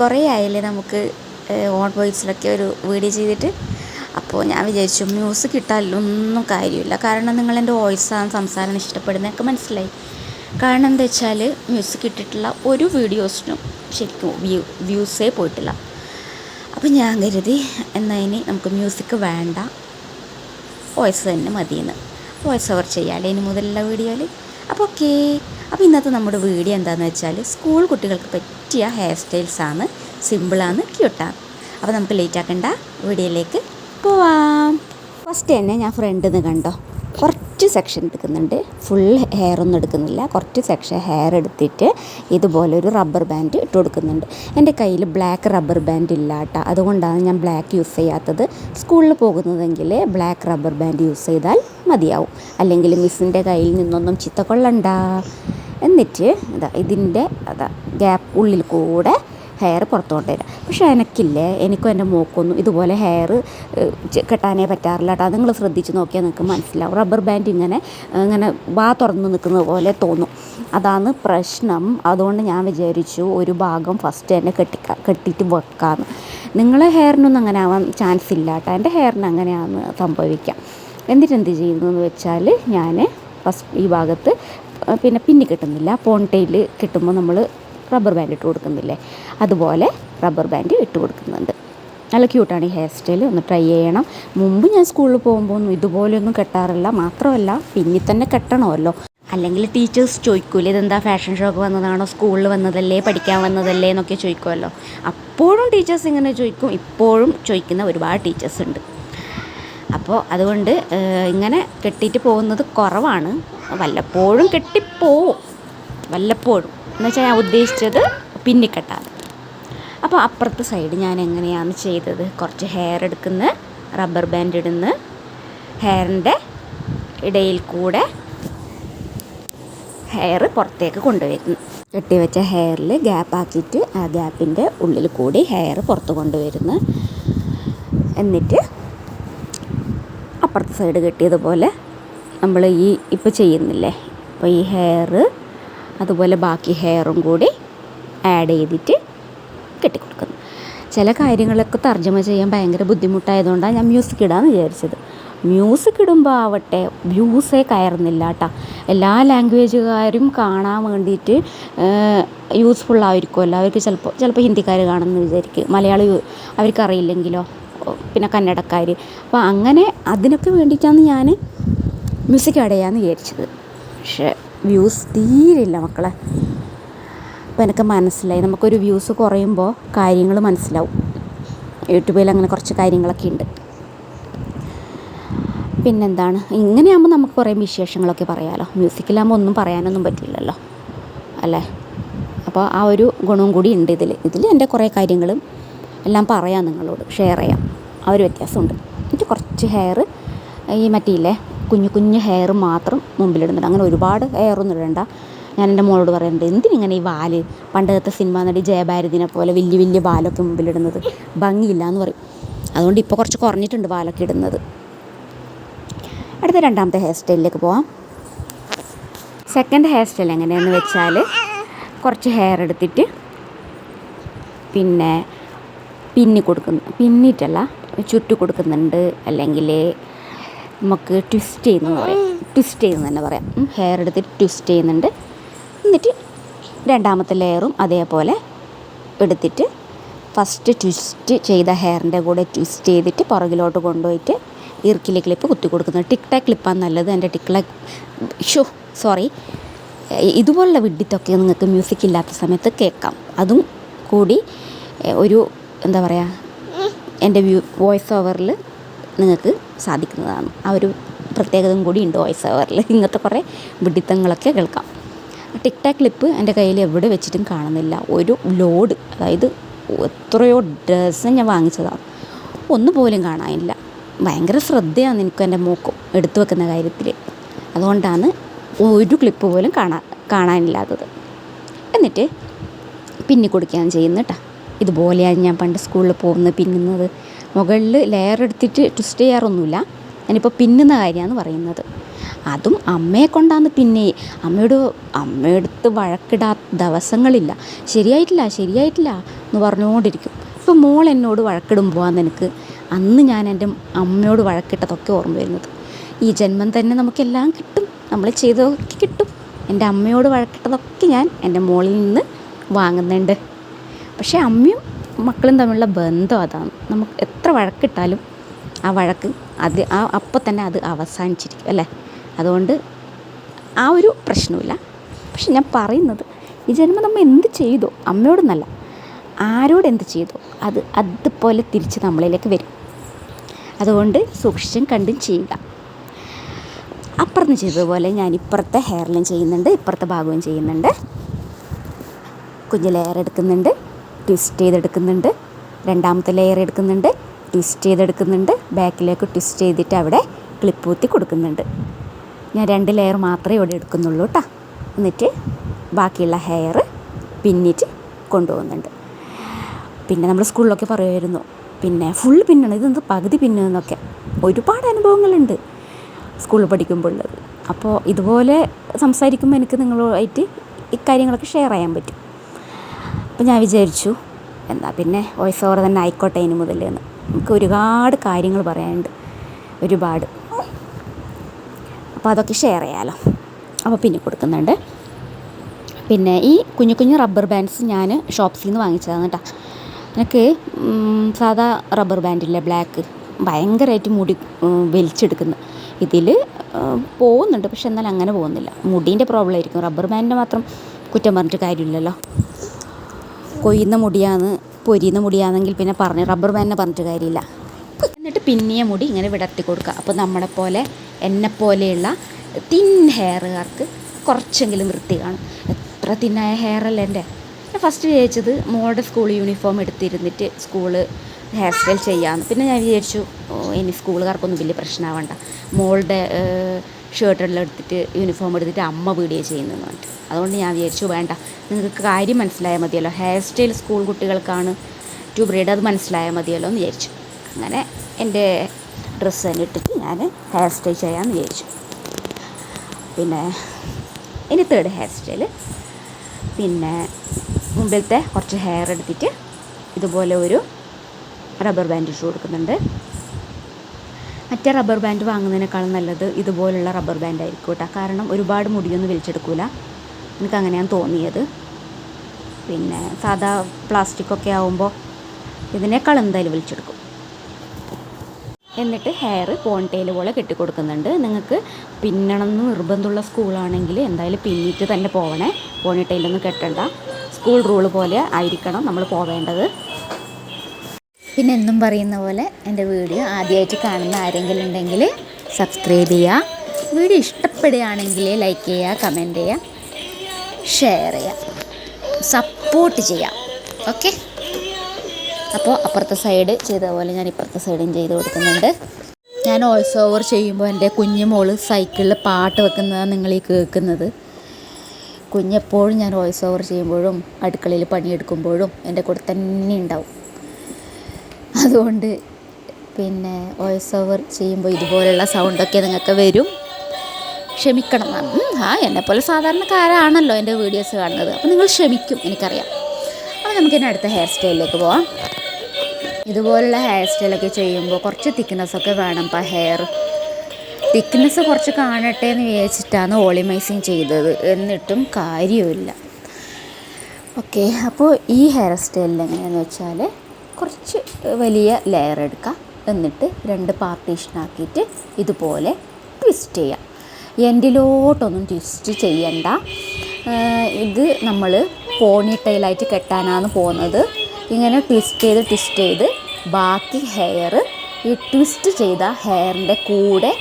കുറേ ആയില്ലേ നമുക്ക് ഓൺ വോയിസിലൊക്കെ ഒരു വീഡിയോ ചെയ്തിട്ട്. അപ്പോൾ ഞാൻ വിചാരിച്ചു മ്യൂസിക് കിട്ടാലൊന്നും കാര്യമില്ല. കാരണം നിങ്ങൾ എന്റെ വോയിസാണ് സംസാരം ഇഷ്ടപ്പെടുന്നതൊക്കെ മനസ്സിലായി. കാരണം എന്താ വെച്ചാൽ മ്യൂസിക് ഇട്ടിട്ടുള്ള ഒരു വീഡിയോസിനും ശരിക്കും വ്യൂ വ്യൂസേ പോയിട്ടില്ല. അപ്പോൾ ഞാൻ കരുതി എന്നാൽ ഇനി നമുക്ക് മ്യൂസിക് വേണ്ട. വോയിസ് തന്നെ മതിയെന്ന്. വോയിസ് ഓവർ ചെയ്യാമല്ലേ ഇനി മുതലുള്ള വീഡിയോയിൽ അപ്പോൾ ഓക്കെ അപ്പോൾ ഇന്നത്തെ നമ്മുടെ വീഡിയോ എന്താണെന്ന് വെച്ചാൽ സ്കൂൾ കുട്ടികൾക്ക് പറ്റിയ ഹെയർ സ്റ്റൈൽസാണ് സിമ്പിളാണ് ക്യൂട്ടാണ് അപ്പോൾ നമുക്ക് ലേറ്റ് ആക്കണ്ട വീഡിയോയിലേക്ക് പോവാം. ഫസ്റ്റ് തന്നെ ഞാൻ ഫ്രണ്ടിൽ നിന്ന് കണ്ടോ? കുറച്ച് സെക്ഷൻ എടുക്കുന്നുണ്ട്. ഫുൾ ഹെയർ ഒന്നും എടുക്കുന്നില്ല. കുറച്ച് സെക്ഷൻ ഹെയർ എടുത്തിട്ട് ഇതുപോലെ ഒരു റബ്ബർ ബാൻഡ് ഇട്ട് കൊടുക്കുന്നുണ്ട്. എന്റെ കയ്യിൽ ബ്ലാക്ക് റബ്ബർ ബാൻഡ് ഇല്ല കേട്ടോ അതുകൊണ്ടാണ് ഞാൻ ബ്ലാക്ക് യൂസ് ചെയ്യാത്തത്. സ്കൂളിൽ പോകുന്നതെങ്കിൽ ബ്ലാക്ക് റബ്ബർ ബാൻഡ് യൂസ് ചെയ്താൽ മതിയാവും. അല്ലെങ്കിൽ മിസ്സിന്റെ കയ്യിൽ നിന്നൊന്നും ചിത്തക്കൊള്ളണ്ട എന്നിട്ട് അതാ ഇതിന്റെ അതാ ഗ്യാപ്പ് ഉള്ളിൽ കൂടെ ഹെയർ പുറത്ത് കൊണ്ടുവരാം പക്ഷേ എനിക്കില്ലേ എനിക്കും എന്റെ മോക്കൊന്നും ഇതുപോലെ ഹെയർ കെട്ടാനേ പറ്റാറില്ല കേട്ടോ. നിങ്ങൾ ശ്രദ്ധിച്ച് നോക്കിയാൽ നിങ്ങൾക്ക് മനസ്സിലാവും. റബ്ബർ ബാൻഡ് ഇങ്ങനെ ഇങ്ങനെ വാ തുറന്ന് നിൽക്കുന്നത് പോലെ തോന്നും. അതാണ് പ്രശ്നം. അതുകൊണ്ട് ഞാൻ വിചാരിച്ചു ഒരു ഭാഗം ഫസ്റ്റ് തന്നെ കെട്ടി കെട്ടിയിട്ട് വെക്കാമെന്ന് നിങ്ങളെ ഹെയറിനൊന്നും അങ്ങനെ ആവാൻ ചാൻസ് ഇല്ല കേട്ടോ. എന്റെ ഹെയറിന് അങ്ങനെയാണ് സംഭവിക്കാം. എന്നിട്ട് എന്ത് ചെയ്യുന്നു എന്ന് വെച്ചാൽ ഞാൻ ഫസ്റ്റ് ഈ ഭാഗത്ത് പിന്നെ പിന്നി കിട്ടുന്നില്ല. പോൺടെയിൽ കിട്ടുമ്പോൾ നമ്മൾ റബ്ബർ ബാൻഡ് ഇട്ട് കൊടുക്കുന്നില്ലേ? അതുപോലെ റബ്ബർ ബാൻഡ് ഇട്ട് കൊടുക്കുന്നുണ്ട്. നല്ല ക്യൂട്ടാണ് ഈ ഹെയർ സ്റ്റൈൽ ഒന്ന് ട്രൈ ചെയ്യണം. മുമ്പ് ഞാൻ സ്കൂളിൽ പോകുമ്പോൾ ഒന്നും ഇതുപോലെയൊന്നും കെട്ടാറില്ല. മാത്രമല്ല പിന്നെ തന്നെ കെട്ടണമല്ലോ. അല്ലെങ്കിൽ ടീച്ചേഴ്സ് ചോദിക്കൂലേ ഇതെന്താ ഫാഷൻ ഷോക്ക് വന്നതാണോ? സ്കൂളിൽ വന്നതല്ലേ? പഠിക്കാൻ വന്നതല്ലേ? എന്നൊക്കെ ചോദിക്കുമല്ലോ. അപ്പോഴും ടീച്ചേഴ്സ് ഇങ്ങനെ ചോദിക്കും. ഇപ്പോഴും ചോദിക്കുന്ന ഒരുപാട് ടീച്ചേഴ്സ് ഉണ്ട്. അപ്പോൾ അതുകൊണ്ട് ഇങ്ങനെ കെട്ടിയിട്ട് പോകുന്നത് കുറവാണ്. വല്ലപ്പോഴും കെട്ടിപ്പോവും. വല്ലപ്പോഴും. എന്ന് വെച്ചാൽ ഞാൻ ഉദ്ദേശിച്ചത് പിന്നിക്കെട്ടാണ്. അപ്പോൾ അപ്പുറത്തെ സൈഡ് ഞാൻ എങ്ങനെയാണ് ചെയ്തത്? കുറച്ച് ഹെയർ എടുക്കുന്ന റബ്ബർ ബാൻഡ് ഇടുന്ന ഹെയറിന്റെ ഇടയിൽ കൂടെ ഹെയർ പുറത്തേക്ക് കൊണ്ടുവരുന്നു. കെട്ടിവെച്ച ഹെയറിൽ ഗ്യാപ്പ് ആക്കിയിട്ട് ആ ഗ്യാപ്പിന്റെ ഉള്ളിൽ കൂടി ഹെയർ പുറത്ത് കൊണ്ടുവരുന്നു. എന്നിട്ട് അപ്പുറത്തെ സൈഡ് കെട്ടിയതുപോലെ നമ്മൾ ഈ ഇപ്പോൾ ചെയ്യുന്നില്ലേ? അപ്പോൾ ഈ ഹെയർ അതുപോലെ ബാക്കി ഹെയറും കൂടി ആഡ് ചെയ്തിട്ട് കെട്ടിക്കൊടുക്കുന്നു. ചില കാര്യങ്ങളൊക്കെ തർജമ ചെയ്യാൻ ഭയങ്കര ബുദ്ധിമുട്ടായതുകൊണ്ടാണ് ഞാൻ മ്യൂസിക് ഇടാമെന്ന് വിചാരിച്ചത്. മ്യൂസിക് ഇടുമ്പോൾ ആവട്ടെ വ്യൂസേ കയറുന്നില്ല കേട്ടോ എല്ലാ ലാംഗ്വേജുകാരും കാണാൻ വേണ്ടിയിട്ട് യൂസ്ഫുൾ ആയിരിക്കുമല്ലോ അവർക്ക് ചിലപ്പോൾ ചിലപ്പോൾ ഹിന്ദിക്കാർ കാണുമെന്ന് വിചാരിക്കും. മലയാളം അവർക്കറിയില്ലെങ്കിലോ? പിന്നെ കന്നഡക്കാർ അപ്പോൾ അങ്ങനെ അതിനൊക്കെ വേണ്ടിയിട്ടാണ് ഞാൻ മ്യൂസിക് ചെയ്യാമെന്ന് വിചാരിച്ചത്. പക്ഷേ വ്യൂസ് തീരില്ല മക്കളെ. അപ്പോൾ എനിക്ക് മനസ്സിലായി. നമുക്കൊരു വ്യൂസ് കുറയുമ്പോൾ കാര്യങ്ങൾ മനസ്സിലാവും. യൂട്യൂബിൽ അങ്ങനെ കുറച്ച് കാര്യങ്ങളൊക്കെ ഉണ്ട് പിന്നെന്താണ്? ഇങ്ങനെയാകുമ്പോൾ നമുക്ക് കുറേ വിശേഷങ്ങളൊക്കെ പറയാമല്ലോ മ്യൂസിക്കിലാകുമ്പോൾ ഒന്നും പറയാനൊന്നും പറ്റില്ലല്ലോ. അല്ലേ? അപ്പോൾ ആ ഒരു ഗുണവും കൂടി ഉണ്ട് ഇതിൽ ഇതിൽ എന്റെ കുറേ കാര്യങ്ങളും എല്ലാം പറയാം നിങ്ങളോട്. ഷെയർ ചെയ്യാം. ആ ഒരു വ്യത്യാസമുണ്ട് എനിക്ക് കുറച്ച് ഹെയർ ഈ മറ്റേ കുഞ്ഞു കുഞ്ഞു ഹെയർ മാത്രം മുമ്പിലിടുന്നുണ്ട്. അങ്ങനെ ഒരുപാട് ഹെയറൊന്നും ഇടണ്ട. ഞാൻ എന്റെ മോളോട് പറയുന്നുണ്ട് എന്തിനിങ്ങനെ ഈ വാൽ? പണ്ടത്തെ സിനിമ നടി ജയഭാരതിനെ പോലെ വലിയ വലിയ വാലൊക്കെ മുമ്പിലിടുന്നത്. ഭംഗിയില്ല എന്ന് പറയും. അതുകൊണ്ട് ഇപ്പോൾ കുറച്ച് കുറഞ്ഞിട്ടുണ്ട് വാലൊക്കെ ഇടുന്നത്. അടുത്ത രണ്ടാമത്തെ ഹെയർ സ്റ്റൈലിലേക്ക് പോവാം. സെക്കൻഡ് ഹെയർ സ്റ്റൈൽ എങ്ങനെയാണെന്ന് വെച്ചാൽ കുറച്ച് ഹെയർ എടുത്തിട്ട് പിന്നെ പിന്നി കൊടുക്കുന്നു. പിന്നിട്ടല്ല ചുറ്റി കൊടുക്കുന്നുണ്ട്. അല്ലെങ്കിൽ നമുക്ക് ട്വിസ്റ്റ് ചെയ്യുന്നു പറയാം. ട്വിസ്റ്റ് ചെയ്യുന്നു തന്നെ പറയാം. ഹെയർ എടുത്തിട്ട് ട്വിസ്റ്റ് ചെയ്യുന്നുണ്ട്. എന്നിട്ട് രണ്ടാമത്തെ ലെയറും അതേപോലെ എടുത്തിട്ട് ഫസ്റ്റ് ട്വിസ്റ്റ് ചെയ്ത ഹെയറിന്റെ കൂടെ ട്വിസ്റ്റ് ചെയ്തിട്ട് പുറകിലോട്ട് കൊണ്ടുപോയിട്ട് ഇറുക്കിലെ ക്ലിപ്പ് കുത്തി കൊടുക്കുന്നത് ടിക് ടാക് ക്ലിപ്പാണ് നല്ലത്. എന്റെ ടിക് ടാക് ഷോ സോറി ഇതുപോലുള്ള വിഡിത്തൊക്കെ നിങ്ങൾക്ക് മ്യൂസിക് ഇല്ലാത്ത സമയത്ത് കേൾക്കാം. അതും കൂടി ഒരു എന്താ പറയുക എന്റെ വ്യൂ വോയിസ് ഓവറിൽ നിങ്ങൾക്ക് സാധിക്കുന്നതാണ്. ആ ഒരു പ്രത്യേകതയും കൂടി ഉണ്ട് വോയിസ് ഓവറിൽ ഇങ്ങനത്തെ കുറേ വിഡിത്തങ്ങളൊക്കെ കേൾക്കാം. ടിക് ടാക് ക്ലിപ്പ് എന്റെ കയ്യിൽ എവിടെ വെച്ചിട്ടും കാണുന്നില്ല. ഒരു ലോഡ് അതായത് എത്രയോ ഡ്രസ്സ് ഞാൻ വാങ്ങിച്ചതാണ് ഒന്നു പോലും കാണാനില്ല. ഭയങ്കര ശ്രദ്ധയാണ് എനിക്ക് എന്റെ മൂക്കും എടുത്തു വെക്കുന്ന കാര്യത്തിൽ അതുകൊണ്ടാണ് ഒരു ക്ലിപ്പ് പോലും കാണാൻ കാണാനില്ലാത്തത്. എന്നിട്ട് പിന്നി കൊടുക്കുകയാണ് ചെയ്യുന്നത് കേട്ടോ ഇതുപോലെയാണ് ഞാൻ പണ്ട് സ്കൂളിൽ പോകുന്നത് പിന്നുന്നത്. മുകളിൽ ലെയർ എടുത്തിട്ട് ട്വിസ്റ്റ് ചെയ്യാറൊന്നുമില്ല. ഞാനിപ്പോൾ പിന്നുന്ന കാര്യമാണ് പറയുന്നത്. അതും അമ്മയെ കൊണ്ടാന്ന് പിന്നെ അമ്മയോട് അമ്മയെടുത്ത് വഴക്കിടാത്ത ദിവസങ്ങളില്ല. ശരിയായിട്ടില്ല ശരിയായിട്ടില്ല എന്ന് പറഞ്ഞുകൊണ്ടിരിക്കും. ഇപ്പോൾ മോൾ എന്നോട് വഴക്കിടുമ്പോൾ ആണ് എനിക്ക് അന്ന് ഞാൻ എന്റെ അമ്മയോട് വഴക്കിട്ടതൊക്കെ ഓർമ്മ വരുന്നത്. ഈ ജന്മം തന്നെ നമുക്കെല്ലാം കിട്ടും. നമ്മൾ ചെയ്തതൊക്കെ കിട്ടും. എന്റെ അമ്മയോട് വഴക്കിട്ടതൊക്കെ ഞാൻ എന്റെ മോളിൽ നിന്ന് വാങ്ങുന്നുണ്ട്. പക്ഷേ അമ്മയും മക്കളും തമ്മിലുള്ള ബന്ധം അതാണ്. നമുക്ക് എത്ര വഴക്കിട്ടാലും ആ വഴക്ക് അത് ആ അപ്പം തന്നെ അത് അവസാനിച്ചിരിക്കും അല്ലേ? അതുകൊണ്ട് ആ ഒരു പ്രശ്നമില്ല പക്ഷെ ഞാൻ പറയുന്നത് ഈ ജന്മം നമ്മൾ എന്ത് ചെയ്തോ അമ്മയോടൊന്നല്ല ആരോട് എന്ത് ചെയ്തോ അത് അതുപോലെ തിരിച്ച് നമ്മളിലേക്ക് വരും. അതുകൊണ്ട് സൂക്ഷിച്ചും കണ്ടും ചെയ്യുക. അപ്പുറത്ത് ചെയ്തതുപോലെ ഞാൻ ഇപ്പുറത്തെ ഹെയർ ലൈൻ ചെയ്യുന്നുണ്ട് ഇപ്പുറത്തെ ഭാഗവും ചെയ്യുന്നുണ്ട്. കുഞ്ഞ് ലെയർ എടുക്കുന്നുണ്ട്. ട്വിസ്റ്റ് ചെയ്തെടുക്കുന്നുണ്ട്. രണ്ടാമത്തെ ലെയർ എടുക്കുന്നുണ്ട്. ട്വിസ്റ്റ് ചെയ്തെടുക്കുന്നുണ്ട്. ബാക്കിലേക്ക് ട്വിസ്റ്റ് ചെയ്തിട്ട് അവിടെ ക്ലിപ്പ് ഊത്തി കൊടുക്കുന്നുണ്ട്. ഞാൻ രണ്ട് ലെയർ മാത്രമേ ഇവിടെ എടുക്കുന്നുള്ളൂ കേട്ടോ എന്നിട്ട് ബാക്കിയുള്ള ഹെയർ പിന്നിട്ട് കൊണ്ടുപോകുന്നുണ്ട്. പിന്നെ നമ്മൾ സ്കൂളിലൊക്കെ പറയുമായിരുന്നു പിന്നെ ഫുൾ പിന്നാണ്? ഇതെന്ത് പകുതി പിന്നുന്നൊക്കെ ഒരുപാട് അനുഭവങ്ങളുണ്ട് സ്കൂളിൽ പഠിക്കുമ്പോൾ ഉള്ളത്. അപ്പോൾ ഇതുപോലെ സംസാരിക്കുമ്പോൾ എനിക്ക് നിങ്ങളുമായിട്ട് ഇക്കാര്യങ്ങളൊക്കെ ഷെയർ ചെയ്യാൻ പറ്റും. അപ്പോൾ ഞാൻ വിചാരിച്ചു എന്നാൽ പിന്നെ വോയിസ് ഓവർ തന്നെ ആയിക്കോട്ടെ ഇനി മുതൽ എന്ന്. നമുക്ക് ഒരുപാട് കാര്യങ്ങൾ പറയാനുണ്ട് ഒരുപാട്. അപ്പോൾ അതൊക്കെ ഷെയർ ചെയ്യാമല്ലോ അപ്പോൾ പിന്നെ കൊടുക്കുന്നുണ്ട്. പിന്നെ ഈ കുഞ്ഞു കുഞ്ഞു റബ്ബർ ബാൻഡ്സ് ഞാൻ ഷോപ്സിൽ നിന്ന് വാങ്ങിച്ചതാണ് കേട്ടോ എനിക്ക് സാധാ റബ്ബർ ബാൻഡില്ലേ ബ്ലാക്ക് ഭയങ്കരമായിട്ട് മുടി വലിച്ചെടുക്കുന്നു ഇതിൽ പോകുന്നുണ്ട്. പക്ഷെ എന്നാൽ അങ്ങനെ പോകുന്നില്ല. മുടീന്റെ പ്രോബ്ലം ആയിരിക്കും. റബ്ബർ ബാൻഡിന്റെ മാത്രം കുറ്റം പറഞ്ഞിട്ട് കാര്യമില്ലല്ലോ. കൊയ്യുന്ന മുടിയാണ് പൊരിയുന്ന മുടിയാണെങ്കിൽ പിന്നെ പറഞ്ഞ് റബ്ബർ ബാൻഡിനെ പറഞ്ഞിട്ട് കാര്യമില്ല. എന്നിട്ട് പിന്നിയ മുടി ഇങ്ങനെ വിടർത്തി കൊടുക്കുക. അപ്പോൾ നമ്മളെ പോലെ എന്നെ പോലെയുള്ള തിൻ ഹെയറുകാർക്ക് കുറച്ചെങ്കിലും വൃത്തി കാണും. എത്ര തിന്നായ ഹെയറല്ല എന്റെ? ഞാൻ ഫസ്റ്റ് വിചാരിച്ചത് മോളുടെ സ്കൂൾ യൂണിഫോം എടുത്തിരുന്നിട്ട് സ്കൂൾ ഹെയർ സ്റ്റൈൽ ചെയ്യാമെന്ന് പിന്നെ ഞാൻ വിചാരിച്ചു ഇനി സ്കൂളുകാർക്കൊന്നും വലിയ പ്രശ്നമാവണ്ട. മോളുടെ ഷർട്ടെല്ലാം എടുത്തിട്ട് യൂണിഫോം എടുത്തിട്ട് അമ്മ വീഡിയോ ചെയ്യുന്നതെന്ന് പറഞ്ഞിട്ട്. അതുകൊണ്ട് ഞാൻ വിചാരിച്ചു വേണ്ട. നിങ്ങൾക്ക് കാര്യം മനസ്സിലായാൽ മതിയല്ലോ. ഹെയർ സ്റ്റൈൽ സ്കൂൾ കുട്ടികൾക്കാണ് ടു ബ്രീഡ് അത് മനസ്സിലായാൽ മതിയല്ലോ എന്ന് വിചാരിച്ചു. അങ്ങനെ എന്റെ ഡ്രസ്സ് തന്നെ ഇട്ടിട്ട് ഞാൻ ഹെയർ സ്റ്റൈൽ ചെയ്യാമെന്ന് വിചാരിച്ചു. പിന്നെ ഇനി തേർഡ് ഹെയർ സ്റ്റൈൽ പിന്നെ മുമ്പിലത്തെ കുറച്ച് ഹെയർ എടുത്തിട്ട് ഇതുപോലെ ഒരു റബ്ബർ ബാൻഡ് ഇട്ട് കൊടുക്കുന്നുണ്ട്. മറ്റേ റബ്ബർ ബാൻഡ് വാങ്ങുന്നതിനേക്കാളും നല്ലത് ഇതുപോലുള്ള റബ്ബർ ബാൻഡ് ആയിരിക്കും കേട്ടോ. കാരണം ഒരുപാട് മുടിയൊന്നും വലിച്ചെടുക്കില്ല എനിക്ക് അങ്ങനെയാണ് തോന്നിയത്. പിന്നെ സാധാ പ്ലാസ്റ്റിക്കൊക്കെ ആവുമ്പോൾ ഇതിനേക്കാൾ എന്തായാലും വലിച്ചെടുക്കും. എന്നിട്ട് ഹെയർ പോൺടെയിൽ പോലെ കെട്ടിക്കൊടുക്കുന്നുണ്ട്. നിങ്ങൾക്ക് പിന്നണം എന്ന് നിർബന്ധമുള്ള സ്കൂളാണെങ്കിൽ എന്തായാലും പിന്നിട്ട് തന്നെ പോവണേ. പോണിട്ടേലൊന്നും കെട്ടണ്ട. സ്കൂൾ റൂൾ പോലെ ആയിരിക്കണം നമ്മൾ പോവേണ്ടത്. പിന്നെ എന്നും പറയുന്ന പോലെ എന്റെ വീഡിയോ ആദ്യമായിട്ട് കാണുന്ന ആരെങ്കിലും ഉണ്ടെങ്കിൽ സബ്സ്ക്രൈബ് ചെയ്യുക. വീഡിയോ ഇഷ്ടപ്പെടുകയാണെങ്കിൽ ലൈക്ക് ചെയ്യുക കമന്റ് ചെയ്യുക ഷെയർ ചെയ്യുക സപ്പോർട്ട് ചെയ്യാം ഓക്കെ അപ്പോൾ അപ്പുറത്തെ സൈഡ് ചെയ്ത പോലെ ഞാൻ ഇപ്പുറത്തെ സൈഡും ചെയ്ത് കൊടുക്കുന്നുണ്ട്. ഞാൻ വോയിസ് ഓവർ ചെയ്യുമ്പോൾ എന്റെ കുഞ്ഞു മോൾ സൈക്കിളിൽ പാട്ട് വെക്കുന്നതാണ് നിങ്ങൾ ഈ കേൾക്കുന്നത്. കുഞ്ഞെപ്പോഴും ഞാൻ വോയിസ് ഓവർ ചെയ്യുമ്പോഴും അടുക്കളയിൽ പണിയെടുക്കുമ്പോഴും എന്റെ കൂടെ തന്നെ ഉണ്ടാവും. അതുകൊണ്ട് പിന്നെ വോയിസ് ഓവർ ചെയ്യുമ്പോൾ ഇതുപോലെയുള്ള സൗണ്ടൊക്കെ നിങ്ങൾക്ക് വരും. ക്ഷമിക്കണം ആ എന്നെപ്പോലെ സാധാരണക്കാരാണല്ലോ എന്റെ വീഡിയോസ് കാണുന്നത്. അപ്പോൾ നിങ്ങൾ ക്ഷമിക്കും എനിക്കറിയാം. അപ്പോൾ നമുക്ക് ഇനി അടുത്ത ഹെയർ സ്റ്റൈലിലേക്ക് പോവാം. ഇതുപോലുള്ള ഹെയർ സ്റ്റൈലൊക്കെ ചെയ്യുമ്പോൾ കുറച്ച് തിക്നെസ്സൊക്കെ വേണം ഇപ്പോൾ ഹെയർ തിക്നെസ് കുറച്ച് കാണട്ടെ എന്ന് വിചാരിച്ചിട്ടാണ് ഓളിമൈസിങ് ചെയ്തത്. എന്നിട്ടും കാര്യമില്ല ഓക്കെ അപ്പോൾ ഈ ഹെയർ സ്റ്റൈലിൽ എങ്ങനെയാണെന്ന് വെച്ചാൽ കുറച്ച് വലിയ ലെയർ എടുക്കുക എന്നിട്ട് രണ്ട് പാർട്ടീഷനാക്കിയിട്ട് ഇതുപോലെ ട്വിസ്റ്റ് ചെയ്യാം. എൻഡിലോട്ടൊന്നും ട്വിസ്റ്റ് ചെയ്യണ്ട. ഇത് നമ്മൾ പോണി ടൈലായിട്ട് കെട്ടാനാണ് പോകുന്നത്. ഇങ്ങനെ ട്വിസ്റ്റ് ചെയ്ത് ട്വിസ്റ്റ് ചെയ്ത് ബാക്കി ഹെയർ ഈ ട്വിസ്റ്റ് ചെയ്ത ഹെയറിന്റെ കൂടെ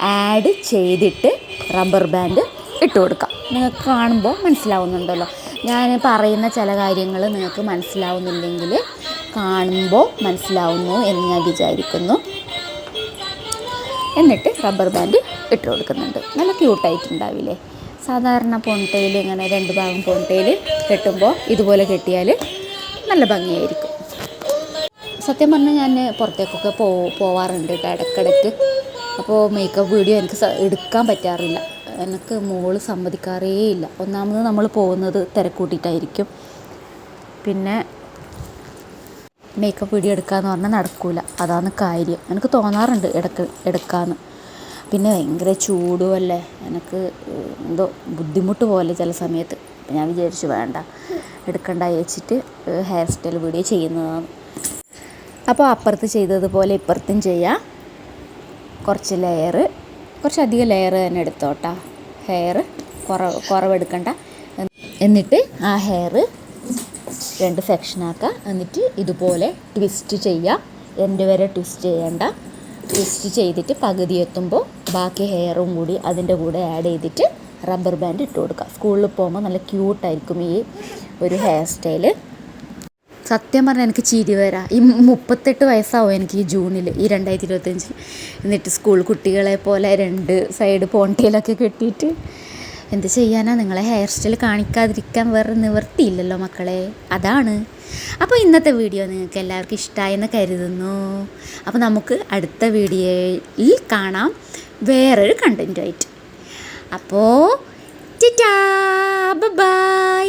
ആഡ് ചെയ്തിട്ട് റബ്ബർ ബാൻഡ് ഇട്ട് കൊടുക്കാം. നിങ്ങൾക്ക് കാണുമ്പോൾ മനസ്സിലാവുന്നുണ്ടല്ലോ. ഞാൻ പറയുന്ന ചില കാര്യങ്ങൾ നിങ്ങൾക്ക് മനസ്സിലാവുന്നില്ലെങ്കിൽ കാണുമ്പോൾ മനസ്സിലാവുന്നു എന്ന് ഞാൻ വിചാരിക്കുന്നു. എന്നിട്ട് റബ്ബർ ബാൻഡ് ഇട്ട് കൊടുക്കുന്നുണ്ട്. നല്ല ക്യൂട്ടായിട്ടുണ്ടാവില്ലേ സാധാരണ പോൺട്ടയിൽ ഇങ്ങനെ രണ്ട് ഭാഗം പോൺട്ടയിൽ കെട്ടുമ്പോൾ ഇതുപോലെ കെട്ടിയാൽ നല്ല ഭംഗിയായിരിക്കും. സത്യം പറഞ്ഞാൽ ഞാൻ പുറത്തേക്കൊക്കെ പോ പോവാറുണ്ട് കേട്ടോ ഇടയ്ക്കിടയ്ക്ക്. അപ്പോൾ മേക്കപ്പ് വീഡിയോ എനിക്ക് എടുക്കാൻ പറ്റാറില്ല. എനിക്ക് മോൾ സമ്മതിക്കാറേ ഇല്ല. ഒന്നാമത് നമ്മൾ പോകുന്നത് തിരക്കൂട്ടിയിട്ടായിരിക്കും. പിന്നെ മേക്കപ്പ് വീഡിയോ എടുക്കാന്ന് പറഞ്ഞാൽ നടക്കൂല. അതാണ് കാര്യം. എനിക്ക് തോന്നാറുണ്ട് ഇടയ്ക്ക് എടുക്കാന്ന്. പിന്നെ ഭയങ്കര ചൂടും അല്ലേ? എനിക്ക് എന്തോ ബുദ്ധിമുട്ട് പോലെ ചില സമയത്ത്. അപ്പം ഞാൻ വിചാരിച്ചു വേണ്ട എടുക്കണ്ട വെച്ചിട്ട് ഹെയർ സ്റ്റൈൽ വീഡിയോ ചെയ്യുന്നതാണ്. അപ്പോൾ അപ്പുറത്ത് ചെയ്തതുപോലെ ഇപ്പുറത്തും ചെയ്യാം. കുറച്ച് ലെയർ കുറച്ചധികം ലെയർ തന്നെ എടുത്തോട്ടാ. ഹെയർ കുറവ് കുറവെടുക്കണ്ട. എന്നിട്ട് ആ ഹെയർ രണ്ട് സെക്ഷനാക്കുക എന്നിട്ട് ഇതുപോലെ ട്വിസ്റ്റ് ചെയ്യുക എന്റെ വരെ ട്വിസ്റ്റ് ചെയ്യേണ്ട. ട്വിസ്റ്റ് ചെയ്തിട്ട് പകുതി എത്തുമ്പോൾ ബാക്കി ഹെയറും കൂടി അതിന്റെ കൂടെ ആഡ് ചെയ്തിട്ട് റബ്ബർ ബാൻഡ് ഇട്ട് കൊടുക്കുക സ്കൂളിൽ പോകുമ്പോൾ നല്ല ക്യൂട്ടായിരിക്കും ഈ ഒരു ഹെയർ സ്റ്റൈൽ സത്യം പറഞ്ഞാൽ എനിക്ക് ചിരി വരാം. ഈ മുപ്പത്തെട്ട് വയസ്സാവും എനിക്ക് ഈ ജൂണിൽ ഈ രണ്ടായിരത്തി ഇരുപത്തഞ്ചിൽ എന്നിട്ട് സ്കൂൾ കുട്ടികളെ പോലെ രണ്ട് സൈഡ് പോണ്ടിയിലൊക്കെ കെട്ടിയിട്ട് എന്ത് ചെയ്യാനാ? നിങ്ങളെ ഹെയർ സ്റ്റൈൽ കാണിക്കാതിരിക്കാൻ വേറെ നിവർത്തിയില്ലല്ലോ മക്കളെ. അതാണ്. അപ്പോൾ ഇന്നത്തെ വീഡിയോ നിങ്ങൾക്ക് എല്ലാവർക്കും ഇഷ്ടമായെന്ന് കരുതുന്നു. അപ്പോൾ നമുക്ക് അടുത്ത വീഡിയോയിൽ കാണാം വേറൊരു കണ്ടന്റുമായിട്ട് അപ്പോൾ ബൈ